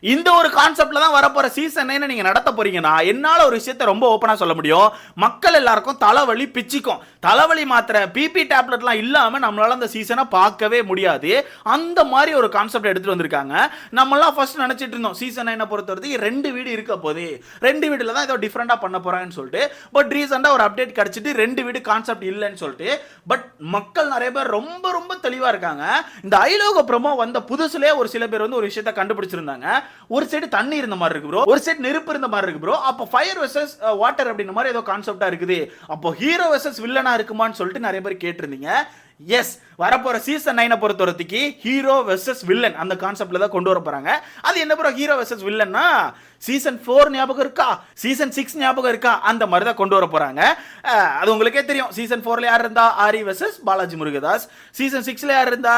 இந்த ஒரு கான்செப்ட்ல தான் வரப்போற சீசன் நைனை நீங்க நடத்த போறீங்கன்னா என்னால ஒரு விஷயத்த ரொம்ப ஓப்பனா சொல்ல முடியும். மக்கள் எல்லாருக்கும் தலைவலி பிச்சிக்கும். தலைவலி மாத்திரை பிபி டேப்லெட்லாம் இல்லாமல் நம்மளால் அந்த சீசனை பார்க்கவே முடியாது. அந்த மாதிரி ஒரு கான்செப்ட் எடுத்துட்டு வந்திருக்காங்க. நம்மளாம் ஃபர்ஸ்ட் நினச்சிட்டு இருந்தோம் சீசனை என்ன பொறுத்த வரைக்கும் ரெண்டு வீடு இருக்க போது ரெண்டு வீடில் தான் ஏதோ டிஃப்ரெண்ட்டாக பண்ண போகிறாங்கன்னு சொல்லிட்டு பட் ரீசெண்டாக ஒரு அப்டேட் கிடச்சிட்டு ரெண்டு வீடு கான்செப்ட் இல்லைன்னு சொல்லிட்டு பட் மக்கள் நிறைய பேர் ரொம்ப ரொம்ப தெளிவாக இருக்காங்க. இந்த ஐலோக ப்ரோமோ வந்த புதுசுலே ஒரு சில பேர் வந்து ஒரு விஷயத்த கண்டுபிடிச்சிருந்தாங்க. ஒரு சைடு தண்ணி இருந்த மாதிரி இருக்கு ப்ரோ ஒரு சைடு நெருப்பு இருந்த மாதிரி இருக்கு ப்ரோ அப்போ ஃபயர் வெர்சஸ் வாட்டர் அப்படின்ற மாதிரி ஏதோ கான்செப்டாக இருக்குது. அப்போ ஹீரோ வெர்சஸ் வில்லனா இருக்குமான்னு சொல்லிட்டு நிறைய பேர் கேட்டிருந்தீங்க. எஸ் வரப்போற சீசன் நைனை பொறுத்த வரைக்கும் ஹீரோ வெர்சஸ் வில்லன் அந்த கான்செப்ட்ல தான் கொண்டு வர போறாங்க அது என்ன ப்ரோ ஹீரோ வெர்சஸ் வில்லன்னா சீசன் ஃபோர் ஞாபகம் இருக்கா? சீசன் சிக்ஸ் ஞாபகம் இருக்கா? அந்த மாதிரி தான் கொண்டு வர போறாங்க அது உங்களுக்கே தெரியும். சீசன் ஃபோர்ல யார் இருந்தா? ஆரி வெர்சஸ் பாலாஜி முருகதாஸ். சீசன் சிக்ஸ்ல யார் இருந்தா?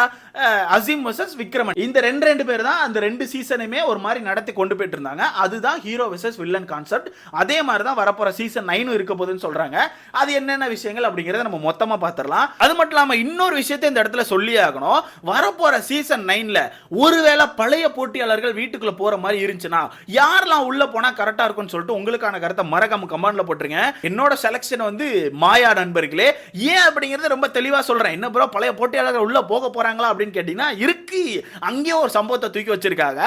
அசீம் வெர்சஸ் விக்ரமன். இந்த ரெண்டு ரெண்டு பேர் தான் அந்த ரெண்டு சீசனுமே ஒரு மாதிரி நடத்தி கொண்டு போயிட்டு இருந்தாங்க அதுதான் ஹீரோ வெர்சஸ் வில்லன் கான்செப்ட் அதே மாதிரி தான் வரப்போற சீசன் நைனும் இருக்க போகுதுன்னு சொல்றாங்க. அது என்னென்ன விஷயங்கள் அப்படிங்கறத நம்ம மொத்தமா பார்த்துடலாம். அது மட்டும் இல்லாம இன்னொரு விஷயத்தை இந்த இடத்துல சொல்லி ஆகணும். வரப்போற சீசன் நைன்ல ஒருவேளை பழைய போட்டியாளர்கள் வீட்டுக்குள்ள போற மாதிரி இருந்துச்சுன்னா யாரெல்லாம் உள்ள போனா கரெக்டா இருக்கும்னு சொல்லிட்டு உங்களுக்கான கருத்தை மறக்காம கமெண்ட்ல போட்டுருங்க. என்னோட செலக்ஷன் வந்து மாயா நண்பர்களே. ஏன் அப்படிங்கறது ரொம்ப தெளிவா சொல்றேன். என்ன ப்ரோ பழைய போட்டியாளர்கள் உள்ள போக போறாங்களா அப்படின்னு கேட்டீங்கன்னா இருக்கு. அங்கேயும் ஒரு சம்பவத்தை தூக்கி வச்சிருக்காங்க.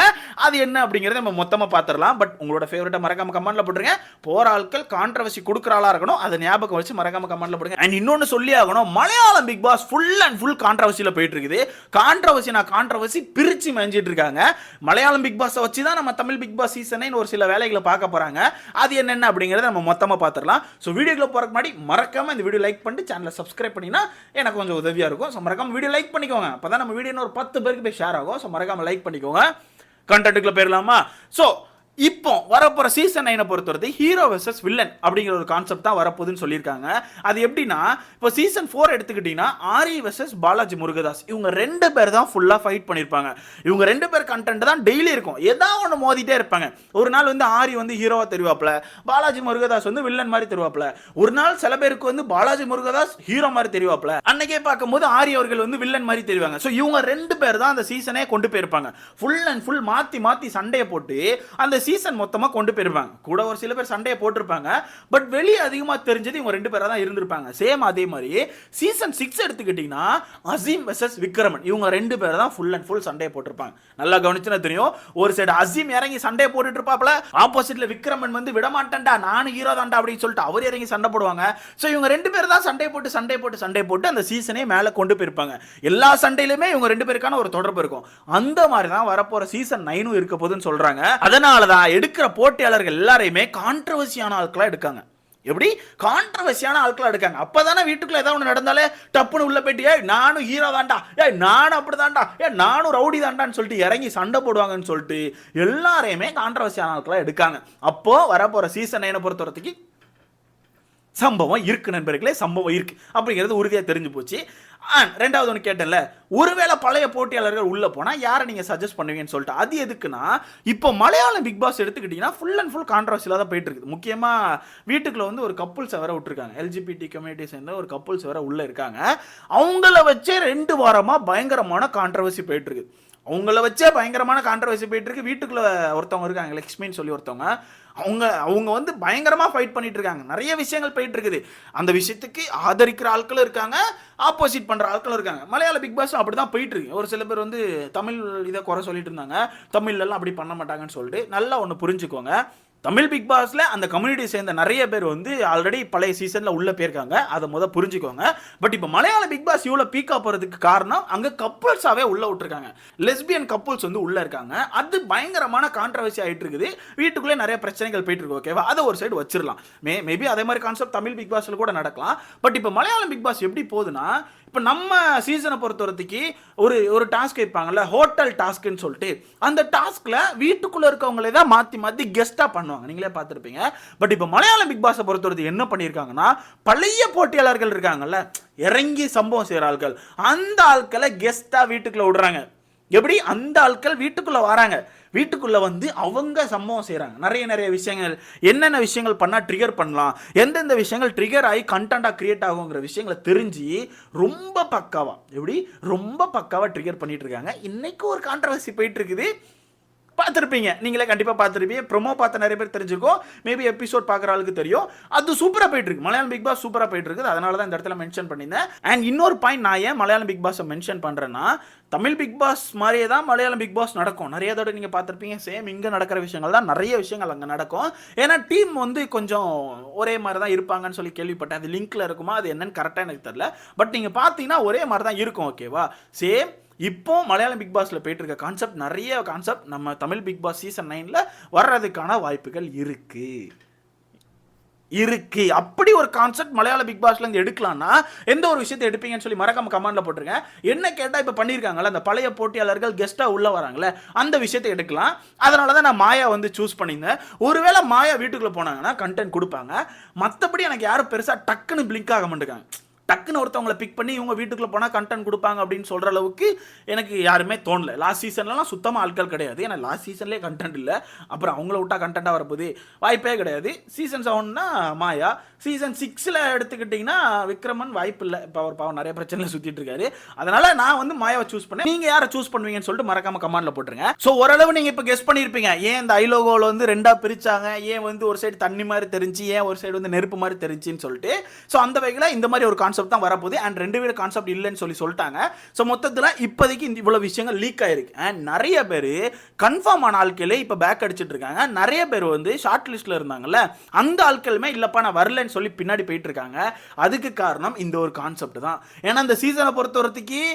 அது என்ன அப்படிங்கறத நம்ம மொத்தமா பாத்திரலாம் பட் உங்களோட ஃபேவரட்டை மறக்காம கமெண்ட்ல போட்டுருங்க. போற ஆட்கள் கான்ட்ரவர்சி கொடுக்குற ஆளா இருக்கணும். அதை ஞாபகம் வச்சு மறக்காம கமெண்ட்ல போடுங்க. அண்ட் இன்னொன்னு சொல்லி ஆகணும். Malayalam big boss full and full கான்ட்ரவர்சியில் போயிட்டு இருக்குது கான்ட்ரவர்சி நான் கான்ட்ரவர்சி பிரிச்சு மேஞ்சிட்டு இருக்காங்க மலையாளம் பிக் பாஸை வச்சு தான் நம்ம தமிழ் பிக் பாஸ் சீசனை ஒரு சில வேலைகளை பார்க்க போகிறாங்க அது என்னென்ன அப்படிங்கிறத நம்ம மொத்தமாக பார்த்துடலாம். ஸோ வீடியோக்குள்ள போகிறக்கு முன்னாடி மறக்காமல் இந்த வீடியோ லைக் பண்ணிட்டு சேனலை சப்ஸ்கிரைப் பண்ணினா எனக்கு கொஞ்சம் உதவியாக இருக்கும். ஸோ மறக்காம வீடியோ லைக் பண்ணிக்கோங்க. அப்போ தான் நம்ம வீடியோ ஒரு பத்து பேருக்கு போய் ஷேர் ஆகும். ஸோ மறக்காமல் லைக் பண்ணிக்கோங்க. கண்டென்ட்டுக்குள்ளே போயிடலாமா? ஸோ இப்போ வரப்போகிற சீசன் நைனை பொறுத்தவரை ஹீரோ வெர்சஸ் வில்லன் அப்படிங்கிற ஒரு கான்செப்ட் தான் வரப்போகுதுன்னு சொல்லியிருக்காங்க. அது எப்படின்னா இப்போ சீசன் ஃபோர் எடுத்துக்கிட்டிங்கன்னா ஆரி வெர்சஸ் பாலாஜி முருகதாஸ். இவங்க ரெண்டு பேர் தான் ஃபுல்லாக ஃபைட் பண்ணியிருப்பாங்க. இவங்க ரெண்டு பேர் கண்டென்ட் தான் டெய்லி இருக்கும். ஏதாவது ஒன்று மோதிட்டே இருப்பாங்க. ஒரு நாள் வந்து ஆரி வந்து ஹீரோவாக தெரிவாப்பில் பாலாஜி முருகதாஸ் வந்து வில்லன் மாதிரி தெரிவாப்பில். ஒரு நாள் சில பேருக்கு வந்து பாலாஜி முருகதாஸ் ஹீரோ மாதிரி தெரிவாப்பில். அன்னைக்கே பார்க்கும்போது ஆரி அவர்கள் வந்து வில்லன் மாதிரி தெரிவாங்க. ஸோ இவங்க ரெண்டு பேர் தான் அந்த சீசனே கொண்டு போயிருப்பாங்க. ஃபுல் அண்ட் ஃபுல் மாற்றி மாற்றி சண்டையை போட்டு அந்த சீசன் மொத்தமாக கொண்டு போயிருப்பாங்க. கூட ஒரு சில பேர் சண்டையை போட்டிருப்பாங்க. பட் வெளியே அதிகமாக தெரிஞ்சது இவங்க ரெண்டு பேராக தான் இருந்திருப்பாங்க. சேம் அதே மாதிரி சீசன் சிக்ஸ் எடுத்துக்கிட்டிங்கன்னா அசீம் வெர்சஸ் விக்ரமன் இவங்க ரெண்டு பேரை தான் ஃபுல் அண்ட் ஃபுல் சண்டையை போட்டிருப்பாங்க. நல்லா கவனிச்சுன்னா தெரியும். ஒரு சைடு அசீம் இறங்கி சண்டையை போட்டுட்டு இருப்பாப்ல ஆப்போசிட்ல விக்ரமன் வந்து விடமாட்டேன்டா நானும் ஹீரோ தான்டா அப்படின்னு சொல்லிட்டு அவர் இறங்கி சண்டை போடுவாங்க. ஸோ இவங்க ரெண்டு பேர் தான் சண்டை போட்டு சண்டை போட்டு சண்டை போட்டு அந்த சீசனே மேலே கொண்டு போயிருப்பாங்க. எல்லா சண்டையிலுமே இவங்க ரெண்டு பேருக்கான ஒரு தொடர்பு இருக்கும். அந்த மாதிரி தான் வரப்போற சீசன் நைனும் இருக்க போகுதுன்னு சொல்றாங்க. அதனால தான் எடுக்கிற போட்டியாளர்கள் எல்லாரையுமே கான்ட்ரவர்சியான ஆட்களாக எடுக்காங்க. எப்படி? கான்ட்ரவர்சியான ஆட்களாக எடுக்காங்க. அப்பதானே வீட்டுக்குள்ள ஏதாவது ஒன்று நடந்தாலே டப்புன்னு உள்ள போயிட்டு ஏய் நானும் ஹீரோ தாண்டா ஏய் நானும் அப்படி தாண்டா ஏய் நானும் ரவுடி தான்டான்னு சொல்லிட்டு இறங்கி சண்டை போடுவாங்கன்னு சொல்லிட்டு எல்லாரையுமே கான்ட்ரவர்சியான ஆட்களாக எடுக்காங்க. அப்போ வரப்போற சீசன் நைனை பொறுத்த வரைக்கும் சம்பவம் இருக்குது நண்பர்களே சம்பவம் இருக்குது அப்படிங்கிறது உறுதியாக தெரிஞ்சு போச்சு. ரெண்டாவது ஒன்று கேட்டேன்ல ஒருவேளை பழைய போட்டியாளர்கள் உள்ளே போனால் யாரை நீங்கள் சஜஸ்ட் பண்ணுவீங்கன்னு சொல்லிட்டு அது எதுக்குன்னா இப்போ மலையாளம் பிக் பாஸ் எடுத்துக்கிட்டிங்கன்னா ஃபுல் அண்ட் ஃபுல் கான்ட்ரவர்சியில் தான் போயிட்டு இருக்குது. முக்கியமாக வீட்டுக்குள்ள வந்து ஒரு கப்புள்ஸ் வேற விட்டுருக்காங்க. எல்ஜிபிடி கம்யூனிட்டி சேர்ந்த ஒரு கப்புள்ஸ் வேற உள்ளே இருக்காங்க. அவங்கள வச்சே ரெண்டு வாரமாக பயங்கரமான கான்ட்ரவர்சி போயிட்டு இருக்குது. அவங்கள வச்சே பயங்கரமான கான்ட்ரவர்சி போயிட்டு இருக்கு வீட்டுக்குள்ள ஒருத்தவங்க இருக்காங்க லக்ஷ்மின்னு சொல்லி ஒருத்தவங்க. அவங்க அவங்க வந்து பயங்கரமா ஃபைட் பண்ணிட்டு இருக்காங்க நிறைய விஷயங்கள் போயிட்டு இருக்குது அந்த விஷயத்துக்கு ஆதரிக்கிற ஆட்களும் இருக்காங்க ஆப்போசிட் பண்ற ஆட்களும் இருக்காங்க. மலையாள பிக் பாஸும் அப்படி தான் போயிட்டு இருக்கு ஒரு சில பேர் வந்து தமிழ் இதை குறை சொல்லிட்டு இருந்தாங்க தமிழ்ல அப்படி பண்ண மாட்டாங்கன்னு சொல்லிட்டு நல்லா ஒன்று புரிஞ்சுக்கோங்க. தமிழ் பிக் பாஸில் அந்த கம்யூனிட்டி சேர்ந்த நிறைய பேர் வந்து ஆல்ரெடி பழைய சீசனில் உள்ளே போயிருக்காங்க. அதை முதல் புரிஞ்சுக்கோங்க. பட் இப்போ மலையாள பிக் பாஸ் இவ்வளோ பீக்காக போகிறதுக்கு காரணம் அங்கே கப்புள்ஸாகவே உள்ளே விட்டுருக்காங்க. லெஸ்பியன் கப்புள்ஸ் வந்து உள்ளே இருக்காங்க. அது பயங்கரமான கான்ட்ரவர்சி ஆகிட்டு இருக்குது. வீட்டுக்குள்ளே நிறைய பிரச்சனைகள் போயிட்டு இருக்கு ஓகேவா அதை ஒரு சைடு வச்சிடலாம் மே மேபி அதே மாதிரி கான்செப்ட் தமிழ் பிக் பாஸில் கூட நடக்கலாம். பட் இப்போ மலையாளம் பிக் பாஸ் எப்படி போகுதுன்னா இப்போ நம்ம சீசனை பொறுத்த வரைக்கும் ஒரு ஒரு டாஸ்க் வைப்பாங்கல்ல ஹோட்டல் டாஸ்க்குன்னு சொல்லிட்டு. அந்த டாஸ்கில் வீட்டுக்குள்ளே இருக்கவங்களே தான் மாற்றி மாற்றி கெஸ்ட்டாக கெஸ்டா பண்ணுவாங்க. நீங்களே பார்த்துருப்பீங்க. பட் இப்போ மலையாளம் பிக் பாஸை பொறுத்தவரைக்கும் என்ன பண்ணியிருக்காங்கன்னா பழைய போட்டியாளர்கள் இருக்காங்கல்ல இறங்கி சம்பவம் செய்கிற ஆட்கள் அந்த ஆட்களை கெஸ்ட்டாக வீட்டுக்குள்ள விடுறாங்க. எப்படி? அந்த ஆட்கள் வீட்டுக்குள்ள வராங்க. வீட்டுக்குள்ள வந்து அவங்க சம்பவம் செய்றாங்க. நிறைய நிறைய விஷயங்கள் என்னென்ன விஷயங்கள் பண்ணா ட்ரிகர் பண்ணலாம் எந்தெந்த விஷயங்கள் ட்ரிகர் ஆகி கண்டென்ட்டாக கிரியேட் ஆகுங்கிற விஷயங்களை தெரிஞ்சு ரொம்ப பக்காவா எப்படி? ரொம்ப பக்காவா ட்ரிகர் பண்ணிட்டு இருக்காங்க. ஒரு கான்ட்ரவர்சி போயிட்டு இருக்குது. பார்த்துருப்பீங்க. நீங்களே கண்டிப்பாக பார்த்துருப்பீங்க. ப்ரோமோ பார்த்த நிறைய பேர் தெரிஞ்சுக்கோ மேபி எபிசோட் பார்க்குற ஆளுக்கு தெரியும். அது சூப்பராக போயிட்டு இருக்கு. மலையாளம் பிக் பாஸ் சூப்பராக போயிட்டு இருக்குது. அதனால தான் இந்த இடத்துல மென்ஷன் பண்ணியிருந்தேன். அண்ட் இன்னொரு பாயிண்ட் நான் ஏன் மலையாளம் பிக் பாஸை மென்ஷன் பண்ணுறேன்னா தமிழ் பிக் பாஸ் மாதிரியே தான் மலையாளம் பிக் பாஸ் நடக்கும். நிறைய தடவை நீங்கள் பார்த்துருப்பீங்க. சேம் இங்கே நடக்கிற விஷயங்கள் தான் நிறைய விஷயங்கள் அங்கே நடக்கும். ஏன்னா டீம் வந்து கொஞ்சம் ஒரே மாதிரி தான் இருப்பாங்கன்னு சொல்லி கேள்விப்பட்டேன். அது லிங்க்ல இருக்குமா? அது என்னன்னு கரெக்டாக எனக்கு தெரியல. பட் நீங்கள் பார்த்தீங்கன்னா ஒரே மாதிரி தான் இருக்கும். ஓகேவா சேம் இப்போ மலையாளம் பிக் பாஸில் போயிட்டு இருக்க கான்செப்ட் நிறைய கான்செப்ட் நம்ம தமிழ் பிக் பாஸ் சீசன் நைனில் வர்றதுக்கான வாய்ப்புகள் இருக்கு. இருக்கு. அப்படி ஒரு கான்செப்ட் மலையாள பிக் பாஸ்ல இருந்து எடுக்கலாம்னா எந்த ஒரு விஷயத்தை எடுப்பீங்கன்னு சொல்லி மறக்காம கமெண்ட்ல போட்டுருங்க என்ன கேட்டா இப்ப பண்ணிருக்காங்கல்ல அந்த பழைய போட்டியாளர்கள் கெஸ்டா உள்ள வராங்களே அந்த விஷயத்தை எடுக்கலாம். அதனால தான் நான் மாயா வந்து சூஸ் பண்ணியிருந்தேன். ஒருவேளை மாயா வீட்டுக்குள்ள போனாங்கன்னா கண்டென்ட் கொடுப்பாங்க. மற்றபடி எனக்கு யாரும் பெருசா டக்குன்னு பிளிங்க் ஆக மாட்டேங்காங்க. டக்குன்னு ஒருத்தவங்களை பிக் பண்ணி இவங்க வீட்டுக்குள்ளே போனால் கண்டென்ட் கொடுப்பாங்க அப்படின்னு சொல்கிற அளவுக்கு எனக்கு யாருமே தோணல. லாஸ்ட் சீசன்லலாம் சுத்தமாக ஆட்கள் கிடையாது. ஏன்னா லாஸ்ட் சீசன்லேயே கண்டென்ட் இல்லை. அப்புறம் அவங்கள விட்டா கண்டென்ட்டாக வரப்போகுது. வாய்ப்பே கிடையாது. சீசன் செவன்னா மாயா. சீசன் சிக்ஸில் எடுத்துக்கிட்டிங்கன்னா விக்ரமன் வாய்ப்பு இல்லை. இப்போ அவர் பாவம் நிறைய பிரச்சனையில் சுற்றிட்டு இருக்காரு. அதனால நான் வந்து மாயாவை சூஸ் பண்ணேன். நீங்கள் யாரை சூஸ் பண்ணுவீங்கன்னு சொல்லிட்டு மறக்காம கமெண்ட்ல போட்டுருங்க. ஸோ ஓரளவு நீங்கள் இப்போ கெஸ் பண்ணியிருப்பீங்க ஏன் இந்த ஐலோகோவில் வந்து ரெண்டாக பிரித்தாங்க ஏன் வந்து ஒரு சைடு தண்ணி மாதிரி தெரிஞ்சு ஏன் ஒரு சைடு வந்து நெருப்பு மாதிரி தெரிஞ்சுன்னு சொல்லிட்டு. ஸோ அந்த வகையில் இந்த மாதிரி ஒரு கான்செப்ட் தான் வரப்போகுது. அண்ட் ரெண்டு பேரும் கான்செப்ட் இல்லைன்னு சொல்லி சொல்லிட்டாங்க. ஸோ மொத்தத்தில் இப்போதைக்கு இந்த இவ்வளோ விஷயங்கள் லீக் ஆயிருக்கு. அண்ட் நிறைய பேர் கன்ஃபார்ம் ஆன ஆட்களே இப்போ பேக் அடிச்சுட்டு இருக்காங்க. நிறைய பேர் வந்து ஷார்ட் லிஸ்ட்டில் இருந்தாங்கல்ல அந்த ஆட்களுமே இல்லைப்பா நான் வரலன்னு சொல்லி பின்னாடி போயிட்டு இருக்காங்க. அதுக்கு காரணம் இந்த ஒரு கான்செப்ட் தான். ஏன்னா இந்த சீசனை பொறுத்த வரைக்கும்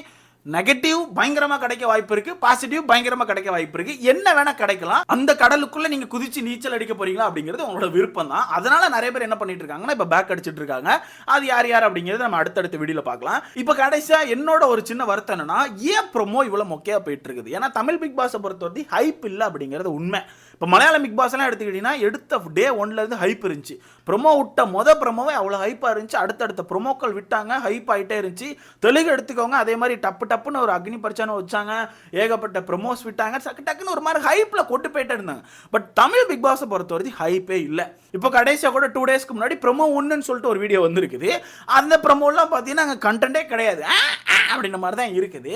நெகட்டிவ் பயங்கரமா கிடைக்க வாய்ப்பு இருக்கு. பாசிட்டிவ் பயங்கரமா கிடைக்க வாய்ப்பு இருக்கு. என்ன வேணா கிடைக்கலாம். அந்த கடலுக்குள்ள நீங்க குதிச்சு நீச்சல் அடிக்க போறீங்களா அப்படிங்கிறது உங்களோட விருப்பம் தான். அதனால நிறைய பேர் என்ன பண்ணிட்டு இருக்காங்கன்னா இப்ப பேக் அடிச்சிட்டு இருக்காங்க. அது யார் யார் அப்படிங்கிறது நம்ம அடுத்தடுத்த வீடியோல பார்க்கலாம். இப்ப கடைசியா என்னோட ஒரு சின்ன வருத்தம் என்னன்னா ஏன் ப்ரோமோ இவ்வளவு மொக்கையா போயிட்டு இருக்குது? ஏன்னா தமிழ் பிக் பாஸை பொறுத்தவரை ஹைப் இல்லை அப்படிங்கிறது உண்மை. இப்போ மலையாளம் பிக் பாஸ் எல்லாம் எடுத்துக்கிட்டீங்கன்னா எடுத்த டே ஒன்ல இருந்து ஹைப் இருந்துச்சு. ப்ரொமோ விட்ட மொத ப்ரொமோவே அவ்வளோ ஹைப்பாக இருந்துச்சு. அடுத்தடுத்த ப்ரொமோக்கள் விட்டாங்க ஹைப் ஆகிட்டே இருந்துச்சு. தெலுங்கு எடுத்துக்கோங்க அதே மாதிரி டப்பு டப்புன்னு ஒரு அக்னி பரிச்சான வச்சாங்க. ஏகப்பட்ட ப்ரொமோஸ் விட்டாங்க. டக்கு டக்குன்னு ஒரு மாதிரி ஹைப்பில் கொண்டு போயிட்டே இருந்தாங்க. பட் தமிழ் பிக் பாஸை பொறுத்த வரைக்கும் ஹைப்பே இல்லை. இப்போ கடைசியாக கூட டூ டேஸ்க்கு முன்னாடி ப்ரொமோ ஒன்றுன்னு சொல்லிட்டு ஒரு வீடியோ வந்திருக்குது. அந்த ப்ரொமோலாம் பார்த்தீங்கன்னா அங்கே கண்டென்ட்டே கிடையாது. அப்படின்ற மாதிரி தான் இருக்குது.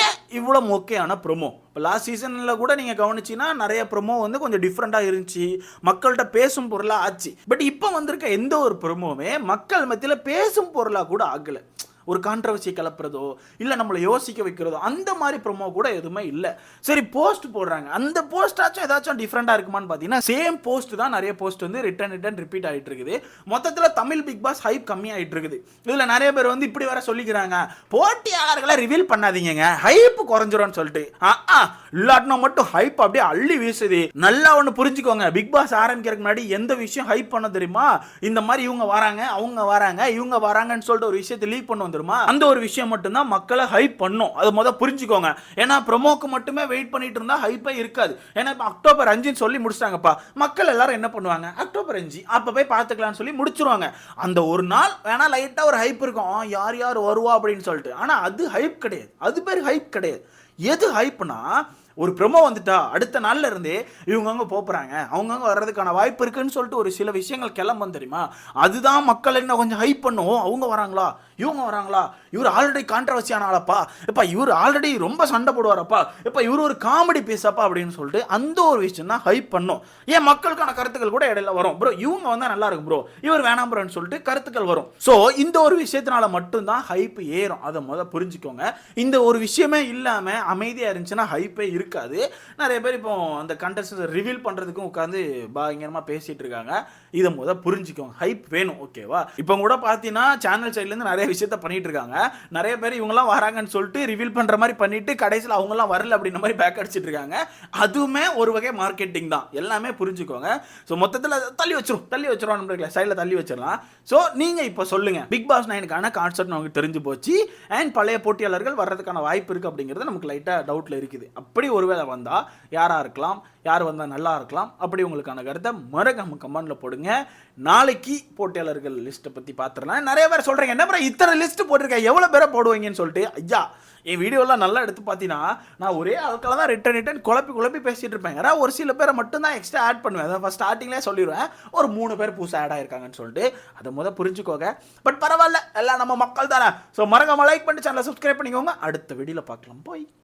ஏன் இவ்வளோ மொக்கையான ப்ரொமோ இப்போ லாஸ்ட் சீசனில் கூட நீங்கள் கவனிச்சின்னா நிறைய ப்ரொமோ வந்து கொஞ்சம் டிஃப்ரெண்ட்டாக இருந்துச்சு. மக்கள்கிட்ட பேசும் பொருளாக ஆச்சு. பட் இப்போ வந்திருக்க எந்த ஒரு ப்ரொமோவுமே மக்கள் மத்தியில் பேசும் பொருளாக கூட ஆகலை. ஒரு கான்ட்ரவர்சியை கிளப்புறதோ இல்லை நம்மளை யோசிக்க வைக்கிறதோ அந்த மாதிரி ப்ரோமோ கூட எதுவுமே இல்லை. சரி போஸ்ட் போடுறாங்க. அந்த போஸ்டாச்சும் ஏதாச்சும் டிஃப்ரெண்ட்டாக இருக்குமான்னு பார்த்தீங்கன்னா சேம் போஸ்ட் தான் நிறைய போஸ்ட் வந்து ரிட்டன் ரிட்டன் ரிப்பீட் ஆகிட்டு இருக்குது. மொத்தத்தில் தமிழ் பிக் பாஸ் ஹைப் கம்மியாகிட்டு இருக்குது. இதில் நிறைய பேர் வந்து இப்படி வர சொல்லிக்கிறாங்க. போட்டியாளர்களை ரிவீல் பண்ணாதீங்க ஹைப் குறைஞ்சிரும்னு சொல்லிட்டு. ஆ ஆ இல்லாட்டினா மட்டும் ஹைப் அப்படியே அள்ளி வீசுது. நல்லா ஒன்று புரிஞ்சுக்கோங்க. பிக் பாஸ் ஆரம்பிக்கிறதுக்கு முன்னாடி எந்த விஷயம் ஹைப் பண்ண தெரியுமா? இந்த மாதிரி இவங்க வராங்க அவங்க வராங்க இவங்க வராங்கன்னு சொல்லிட்டு ஒரு விஷயத்தை லீவ் பண்ணுவாங்க வந்துருமா? அந்த ஒரு விஷயம் மட்டும்தான் மக்களை ஹைப் பண்ணும். அதை முதல் புரிஞ்சுக்கோங்க. ஏன்னா ப்ரொமோக்கு மட்டுமே வெயிட் பண்ணிட்டு இருந்தா ஹைப்பே இருக்காது. ஏன்னா இப்போ அக்டோபர் அஞ்சுன்னு சொல்லி முடிச்சிட்டாங்கப்பா. மக்கள் எல்லாரும் என்ன பண்ணுவாங்க? அக்டோபர் அஞ்சு அப்போ போய் பார்த்துக்கலாம்னு சொல்லி முடிச்சிருவாங்க. அந்த ஒரு நாள் வேணா லைட்டாக ஒரு ஹைப் இருக்கும். யார் யார் வருவா அப்படின்னு சொல்லிட்டு. ஆனால் அது ஹைப் கிடையாது. அது பேர் ஹைப் கிடையாது. எது ஹைப்னா ஒரு ப்ரொமோ வந்துட்டா அடுத்த நாள்ல இருந்தே இவங்கவங்க போகிறாங்க அவங்கவுங்க வர்றதுக்கான வாய்ப்பு இருக்குன்னு சொல்லிட்டு ஒரு சில விஷயங்கள் கிளம்பும் தெரியுமா? அதுதான் மக்கள் என்ன கொஞ்சம் ஹைப் பண்ணும் அவங்க வராங்களா? இவங்க வராங்களா? இவர் ஆல்ரெடி கான்ட்ரவர்சியான ஆளப்பா. இப்போ இவர் ஆல்ரெடி ரொம்ப சண்டை போடுவாரப்பா. இப்போ இவர் ஒரு காமெடி பேசப்பா அப்படின்னு சொல்லிட்டு அந்த ஒரு விஷயம் தான் ஹைப் பண்ணும். ஏன் மக்களுக்கான கருத்துக்கள் கூட இடையில வரும். ப்ரோ இவங்க வந்தால் நல்லா இருக்கும் ப்ரோ இவர் வேணாம் ப்ரோன்னு சொல்லிட்டு கருத்துக்கள் வரும். ஸோ இந்த ஒரு விஷயத்தினால மட்டும்தான் ஹைப் ஏறும். அதை முதல்ல புரிஞ்சுக்கோங்க. இந்த ஒரு விஷயமே இல்லாமல் அமைதியாக இருந்துச்சுன்னா ஹைப்பே இருக்காது. நிறைய பேர் இப்போ அந்த கண்டஸ்ட் ரிவீல் பண்றதுக்கும் உட்காந்து பயங்கரமா பேசிட்டு இருக்காங்க. இதை முத புரிஞ்சுக்கோங்க. ஹைப் வேணும் ஓகேவா இப்போ கூட பார்த்தீங்கன்னா சேனல் சைட்லேருந்து நிறைய விஷயத்த பண்ணிட்டு இருக்காங்க. நிறைய பேர் இவங்கெல்லாம் வராங்கன்னு சொல்லிட்டு ரிவீல் பண்ற மாதிரி பண்ணிட்டு கடைசியில் அவங்கெல்லாம் வரல அப்படின்ற மாதிரி பேக் அடிச்சிட்டு இருக்காங்க. அதுவுமே ஒரு வகை மார்க்கெட்டிங் தான். எல்லாமே புரிஞ்சுக்கோங்க. ஸோ மொத்தத்தில் தள்ளி வச்சிரும் தள்ளி வச்சிரும் நம்மளுக்கு சைடில் தள்ளி வச்சிடலாம். ஸோ நீங்கள் இப்போ சொல்லுங்க. பிக் பாஸ் நைனுக்கான கான்செப்ட் நமக்கு தெரிஞ்சு போச்சு. அண்ட் பழைய போட்டியாளர்கள் வர்றதுக்கான வாய்ப்பு இருக்குது அப்படிங்கிறது நமக்கு லைட்டாக டவுட்டில் இருக்குது. அப்படி ஒருவேளை வந்தால் யாராக இருக்கலாம் யார் வந்தால் நல்லா இருக்கலாம் அப்படி உங்களுக்கான கருத்தை மறக்காம கமெண்ட்ல போடுங்க. நாளைக்கு போட்டியாளர்கள் லிஸ்ட்டை பற்றி பார்த்துடலாம் நிறைய பேர் சொல்கிறீங்க என்ன பிறகு இத்தனை லிஸ்ட் போட்டிருக்கேன் எவ்வளோ பேரை போடுவீங்கன்னு சொல்லிட்டு? ஐயா என் வீடியோலாம் நல்லா எடுத்து பார்த்தீங்கன்னா நான் ஒரே ஆட்களை தான் ரிட்டன் ரிட்டன் குழப்பி குழப்பி பேசிட்டு இருப்பேன். ஏன்னா ஒரு சில பேரை மட்டும் தான் எக்ஸ்ட்ரா ஆட் பண்ணுவேன். அதை ஃபஸ்ட் ஸ்டார்டிங்லேயே சொல்லிடுவேன். ஒரு மூணு பேர் புதுசாக ஆட் ஆயிருக்காங்கன்னு சொல்லிட்டு அதை முதல் புரிஞ்சுக்கோங்க. பட் பரவாயில்ல எல்லாம் நம்ம மக்கள் தானே. ஸோ மறக்காம லைக் பண்ணி சேனலை சப்ஸ்கிரைப் பண்ணிக்கோங்க. அடுத்த வீடியோவில் பார்க்கலாம் போய்